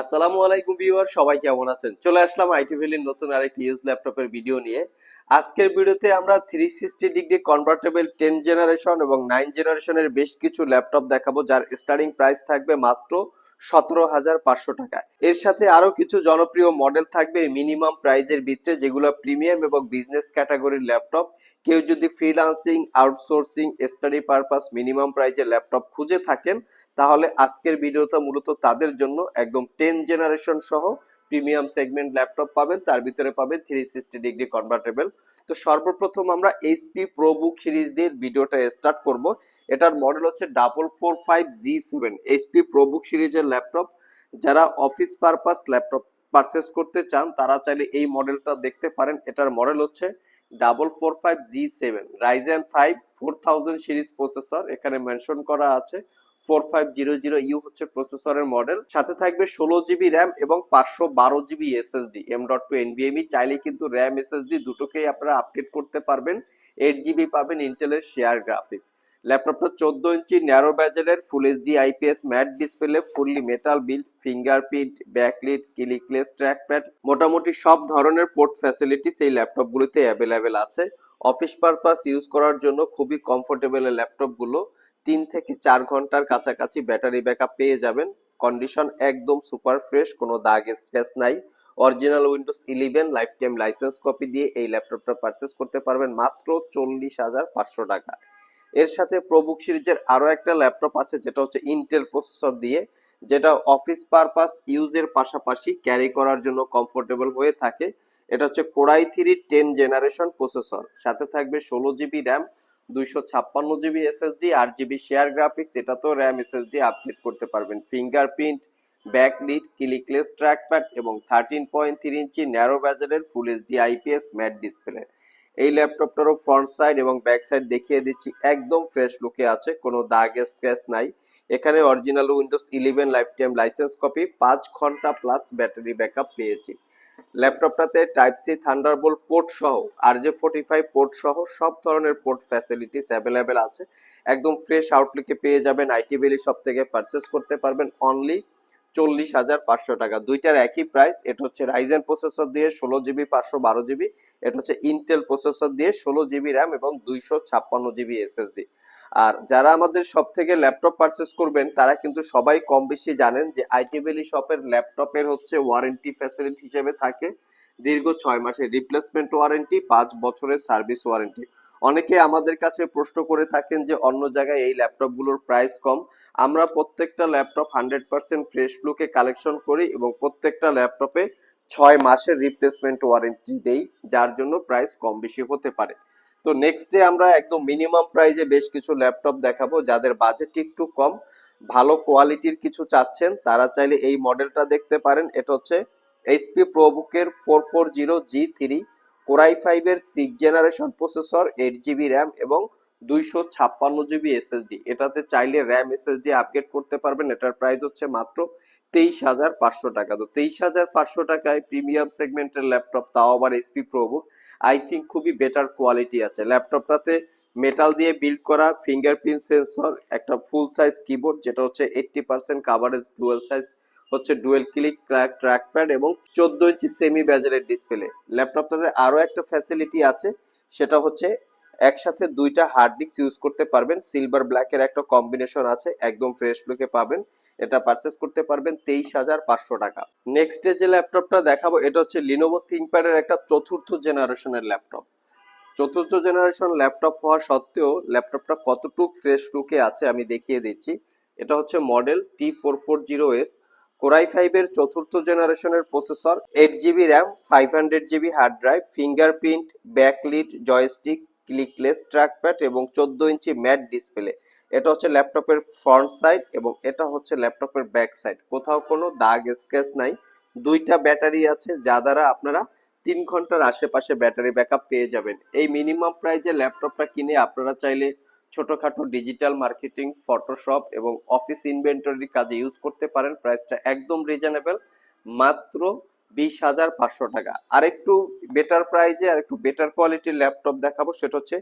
আসসালামু আলাইকুম ভিউয়ার, সবাই কেমন আছেন? চলে আসলাম আইটি ভ্যালির নতুন আরেকটি ইউজ ল্যাপটপের ভিডিও নিয়ে। আজকের ভিডিওতে আমরা three sixty degree convertible ten generation এবং নাইন জেনারেশনের বেশ কিছু ল্যাপটপ দেখাবো, যার স্টার্টিং প্রাইস থাকবে মাত্র সতেরো হাজার পাঁচশো টাকা এর সাথে আরও কিছু জনপ্রিয় মডেল থাকবে মিনিমাম প্রাইজের ভিতরে যেগুলো প্রিমিয়াম এবং বিজনেস ক্যাটাগরির ল্যাপটপ কেউ যদি freelancing outsourcing study purpose minimum প্রাইজের ল্যাপটপ খুঁজে থাকেন, তাহলে আজকের ভিডিওটা মূলত তাদের জন্য একদম টেন জেনারেশন সহ প্রিমিয়াম সেগমেন্ট ল্যাপটপ পাবেন, তার ভিতরে পাবেন থ্রি সিক্সটি ডিগ্রি কনভার্টেবল তো সর্বপ্রথম আমরা এইচপি প্রো বুক সিরিজ দিয়ে ভিডিওটা স্টার্ট করব। এটার মডেল হচ্ছে double four five G seven HP ProBook সিরিজের ল্যাপটপ যারা অফিস পারপাস ল্যাপটপ পারচেস করতে চান, তারা চাইলে এই মডেলটা দেখতে পারেন। এটার মডেল হচ্ছে double four five G seven Ryzen five four thousand series processor এখানে মেনশন করা আছে। Four five zero zero U হচ্ছে প্রসেসরের মডেল সাথে থাকবে ষোলো জিবি র্যাম এবং পাঁচশো বারো GB SSD M dot two NVMe চাইলে কিন্তু র্যাম এসএসডি দুটোকেই আপনারা আপডেট করতে পারবেন। এইট জিবি পাবেন ইন্টেলের শেয়ার গ্রাফিক্স ল্যাপটপটা চোদ্দ ইঞ্চি narrow ব্যাজেলের full HD IPS matte display fully metal build fingerprint backlit clickless trackpad মোটামুটি সব ধরনের পোর্ট ফ্যাসিলিটিস এই ল্যাপটপগুলোতে অ্যাভেলেবেল আছে। অফিস পারপাস ইউজ করার জন্য খুবই কমফোর্টেবল ল্যাপটপগুলো। তিন থেকে চার ঘণ্টার কাছাকাছি ব্যাটারি ব্যাকআপ পেয়ে যাবেন। কন্ডিশন একদম সুপার ফ্রেশ, কোনো দাগ স্ক্র্যাচ নাই। Original Windows eleven lifetime licence copy দিয়ে এই ল্যাপটপটা পারচেস করতে পারবেন মাত্র চল্লিশ হাজার পাঁচশো টাকা। এর সাথে প্রবুক সিরিজের আরও একটা ল্যাপটপ আছে, যেটা হচ্ছে ইন্টেল প্রসেসর দিয়ে, যেটা অফিস পারপাস ইউজের পাশাপাশি ক্যারি করার জন্য কমফোর্টেবল হয়ে থাকে। এটা হচ্ছে core i three ten generation processor সাথে থাকবে ষোলো জিবি র্যাম দুইশো ছাপ্পান্ন জিবি এসএসডি, আট জিবি শেয়ার গ্রাফিক্স, এটা তো র্যাম এসএসডি আপডেট করতে পারবেন। ফিঙ্গারপ্রিন্ট, ব্যাকলিট, ক্লিকলেস ট্র্যাকপ্যাড এবং থার্টিন পয়েন্ট থ্রি ইঞ্চি narrow ব্যাজেলের full HD IPS matte display. এই ল্যাপটপটারও ফ্রন্ট সাইড এবং ব্যাক সাইড দেখিয়ে দিচ্ছি, একদম ফ্রেশ লুকে আছে, কোনো দাগ স্ক্র্যাচ নাই। এখানে original Windows eleven lifetime licence copy, পাঁচ ঘণ্টা প্লাস ব্যাটারি ব্যাকআপ পেয়েছি। ল্যাপটপটাতে টাইপ সি থান্ডারবোল্ট পোর্ট সহ R J forty five port সহ সব ধরনের পোর্ট ফ্যাসিলিটিস অ্যাভেলেবেল আছে। একদম ফ্রেশ আউটলুকে পেয়ে যাবেন আইটি ভ্যালি সব থেকে পারচেস করতে পারবেন অনলি চল্লিশ হাজার পাঁচশো টাকা। দুইটার একই প্রাইস এটা হচ্ছে রাইজেন প্রসেসর দিয়ে ষোলো জিবি পাঁচশো বারো জিবি এটা হচ্ছে ইন্টেল প্রসেসর দিয়ে ষোলো জিবি র্যাম এবং দুইশো ছাপ্পান্ন জিবি এসএসডি আর যারা আমাদের সব থেকে ল্যাপটপ পারচেস করবেন, তারা কিন্তু সবাই কম বেশি জানেন যে আইটি ভ্যালি শপের ল্যাপটপের হচ্ছে ওয়ারেন্টি ফ্যাসিলিটি হিসেবে থাকে দীর্ঘ ছয় মাসের রিপ্লেসমেন্ট ওয়ারেন্টি পাঁচ বছরের সার্ভিস ওয়ারেন্টি অনেকে আমাদের কাছে প্রশ্ন করে থাকেন যে অন্য জায়গায় এই ল্যাপটপগুলোর প্রাইস কম। আমরা প্রত্যেকটা ল্যাপটপ হান্ড্রেড পার্সেন্ট ফ্রেশ লুকে কালেকশন করি এবং প্রত্যেকটা ল্যাপটপে ছয় মাসের রিপ্লেসমেন্ট ওয়ারেন্টি দেই, যার জন্য প্রাইস কম বেশি হতে পারে। তো নেক্সট ডে আমরা একদম মিনিমাম প্রাইজে বেশ কিছু ল্যাপটপ দেখাবো, যাদের বাজেট একটু কম, ভালো কোয়ালিটির কিছু চাচ্ছেন, তারা চাইলে এই মডেলটা দেখতে পারেন। এটা হচ্ছে HP প্রোবুকের four four zero G three Core i ফাইভের six generation processor eight GB RAM এবং দুইশো ছাপ্পান্ন জিবি এসএসডি এটাতে চাইলে র্যাম এসএসডি আপগ্রেড করতে পারবেন। এটার প্রাইস হচ্ছে মাত্র তেইশ হাজার পাঁচশো টাকা। তো তেইশ হাজার পাঁচশো টাকায় প্রিমিয়াম সেগমেন্টের ল্যাপটপ তাও আবার এইচপি প্রোবুক আই থিঙ্ক খুবই বেটার কোয়ালিটি আছে। ল্যাপটপটাতে মেটাল দিয়ে বিল্ড করা ফিঙ্গারপ্রিন্ট সেন্সর একটা ফুল সাইজ কিবোর্ড যেটা হচ্ছে eighty percent coverage dual size হচ্ছে ডুয়েল ক্লিক ট্র্যাক প্যাড এবং চোদ্দ ইঞ্চি সেমি ব্যাজারের ডিসপ্লে ল্যাপটপটাতে আরও একটা ফ্যাসিলিটি আছে, সেটা হচ্ছে একসাথে দুইটা হার্ড ডিস্ক ইউজ করতে পারবেন। সিলভার ব্ল্যাকের একটা কম্বিনেশন আছে, একদম ফ্রেশ লুকে পাবেন। এটা পারচেস করতে পারবেন তেইশ হাজার পাঁচশো টাকা। নেক্সট যে ল্যাপটপটা দেখাবো, এটা হচ্ছে লিনোভো থিঙ্কপ্যাডের একটা চতুর্থ জেনারেশনের ল্যাপটপ চতুর্থ জেনারেশন ল্যাপটপ হওয়া সত্ত্বেও ল্যাপটপটা কতটুক ফ্রেশ লুকে আছে আমি দেখিয়ে দিচ্ছি। এটা হচ্ছে model T four four zero S Core i ফাইভের চতুর্থ জেনারেশনের processor eight GB RAM five hundred GB hard drive fingerprint backlit joystick clickless trackpad এবং চোদ্দ ইঞ্চি ম্যাট ডিসপ্লে। এটা হচ্ছে ল্যাপটপের ফ্রন্ট সাইড এবং এটা হচ্ছে ল্যাপটপের ব্যাক সাইড। কোথাও কোনো দাগ, স্ক্র্যাচ নাই। দুইটা ব্যাটারি আছে যা দ্বারা আপনারা তিন ঘণ্টার আশেপাশে ব্যাটারি ব্যাকআপ পেয়ে যাবেন। এই মিনিমাম প্রাইজে ল্যাপটপটা কিনে আপনারা চাইলে ছোটখাটো ডিজিটাল মার্কেটিং, ফটোশপ এবং অফিস ইনভেন্টরি কাজে ইউজ করতে পারেন। প্রাইসটা একদম রিজনেবল। মাত্র বিশ হাজার পাঁচশো টাকা। আর একটু বেটার প্রাইজে আর একটু বেটার কোয়ালিটির ল্যাপটপ দেখাবো, সেটা হচ্ছে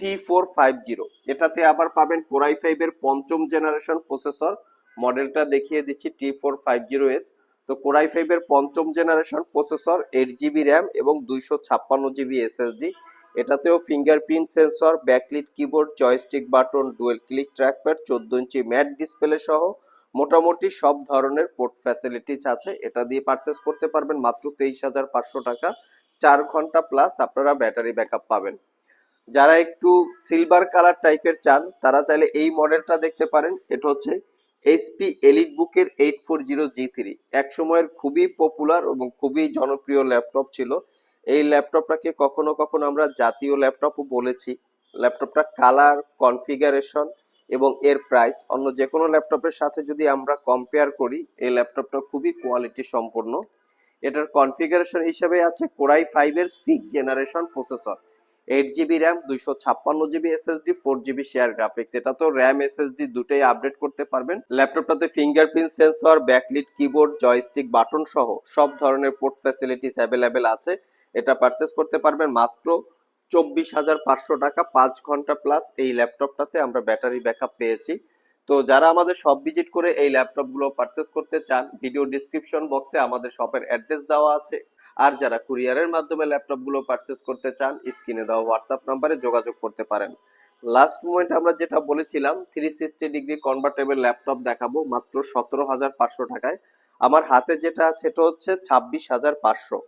টি ফোর ফাইভ জিরো এটাতে আবার পাবেন কোরাই ফাইভের পঞ্চম জেনারেশন প্রসেসর মডেলটা দেখিয়ে দিচ্ছি T four five zero S তো কোরাই ফাইভ এর পঞ্চম generation processor eight GB RAM এবং দুইশো ছাপ্পান্ন জিবি এসএসডি এটাতেও fingerprint sensor backlit keyboard joystick button dual click trackpad চোদ্দ ইঞ্চি ম্যাট ডিসপ্লে সহ মোটামুটি সব ধরনের পোর্ট ফ্যাসিলিটিস আছে। এটা দিয়ে পারচেস করতে পারবেন মাত্র তেইশ হাজার পাঁচশো টাকা। চার ঘণ্টা প্লাস আপনারা ব্যাটারি ব্যাকআপ পাবেন। যারা একটু সিলভার কালার টাইপের চান, তারা চাইলে এই মডেলটা দেখতে পারেন। এটা হচ্ছে এইচপি এলিট বুকের eight four zero G three এক সময়ের খুবই পপুলার এবং খুবই জনপ্রিয় ল্যাপটপ ছিল। এই ল্যাপটপটাকে কখনো কখনো আমরা জাতীয় ল্যাপটপও বলেছি। ল্যাপটপটা কালার কনফিগারেশন এবং এর প্রাইস অন্য যে কোনো ল্যাপটপের সাথে যদি আমরা কম্পেয়ার করি, এই ল্যাপটপটা খুবই কোয়ালিটি সম্পন্ন এটার কনফিগারেশন হিসেবে আছে কোরাই ফাইভের six generation processor eight GB RAM দুইশো ছাপ্পান্ন GB SSD four GB share graphics এটা তো র্যাম এসএসডি দুটোই আপডেট করতে পারবেন। ল্যাপটপটাতে fingerprint sensor backlit keyboard joystick button সহ সব ধরনের পোর্ট ফ্যাসিলিটিস অ্যাভেলেবেল আছে। এটা পারচেস করতে পারবেন মাত্র চব্বিশ হাজার পাঁচশো টাকা পাঁচ ঘণ্টা প্লাস এই ল্যাপটপটাতে আমরা ব্যাটারি ব্যাকআপ পেয়েছি। তো যারা আমাদের শপ ভিজিট করে এই ল্যাপটপগুলো পারচেস করতে চান ভিডিও ডিসক্রিপশন বক্সে আমাদের শপের অ্যাড্রেস দেওয়া আছে। আর যারা কুরিয়ারের মাধ্যমে ল্যাপটপগুলো পারচেস করতে চান স্ক্রিনে দেওয়া হোয়াটসঅ্যাপ নাম্বারে যোগাযোগ করতে পারেন। লাস্ট মোমেন্ট আমরা যেটা বলেছিলাম three sixty degree convertible laptop দেখাবো মাত্র সতেরো হাজার পাঁচশো টাকায়। আমার হাতে যেটা সেটা হচ্ছে ছাব্বিশ হাজার পাঁচশো।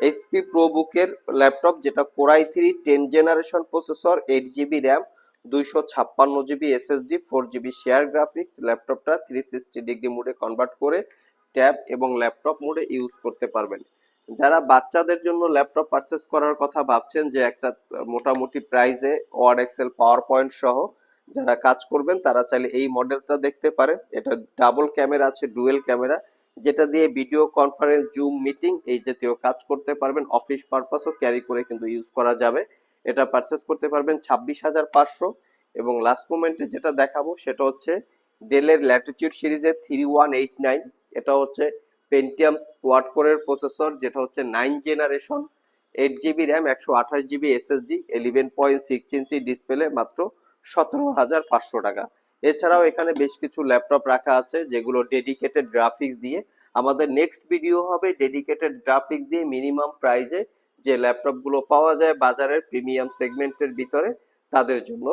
এইচপি প্রো বুকের ল্যাপটপ যেটা Core i three ten generation processor eight GB RAM দুইশো ছাপ্পান্ন GB SSD four GB share graphics ল্যাপটপটা থ্রি সিক্সটি ডিগ্রি মোডে কনভার্ট করে ট্যাব এবং ল্যাপটপ মোডে ইউজ করতে পারবেন। যারা বাচ্চাদের জন্য ল্যাপটপ পারচেস করার কথা ভাবছেন যে একটা মোটামুটি প্রাইসে ওয়ার্ড এক্সেল পাওয়ার পয়েন্ট সহ যারা কাজ করবেন, তারা চাইলে এই মডেলটা দেখতে পারেন। এটা ডাবল ক্যামেরা আছে ডুয়েল ক্যামেরা যেটা দিয়ে ভিডিও কনফারেন্স জুম মিটিং এই জাতীয় কাজ করতে পারবেন। অফিস পারপাসও ক্যারি করে কিন্তু ইউজ করা যাবে। এটা পারচেস করতে পারবেন ছাব্বিশ হাজার পাঁচশো। এবং লাস্ট মোমেন্টে যেটা দেখাবো সেটা হচ্ছে ডেলের ল্যাটিটিউড সিরিজের থ্রি ওয়ান এইট নাইন এটা হচ্ছে পেন্টিয়াম স্কোয়াড কোরের প্রসেসর যেটা হচ্ছে nine generation eight GB RAM একশো আঠাশ GB SSD eleven point six ইঞ্চি ডিসপ্লে মাত্র সতেরো হাজার পাঁচশো টাকা। এছাড়াও এখানে বেশ কিছু ল্যাপটপ রাখা আছে, যেগুলো ডেডিকেটেড গ্রাফিক্স দিয়ে। আমাদের নেক্সট ভিডিও হবে ডেডিকেটেড গ্রাফিক্স দিয়ে মিনিমাম প্রাইজে যে ল্যাপটপগুলো পাওয়া যায় বাজারের প্রিমিয়াম সেগমেন্টের ভিতরে তাদের জন্য।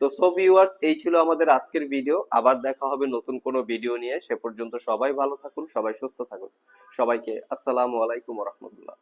তো সো ভিউয়ার্স এই ছিল আমাদের আজকের ভিডিও আবার দেখা হবে নতুন কোনো ভিডিও নিয়ে। সে পর্যন্ত সবাই ভালো থাকুন, সবাই সুস্থ থাকুন। সবাইকে আসসালামু আলাইকুম রহমতুল্লাহ।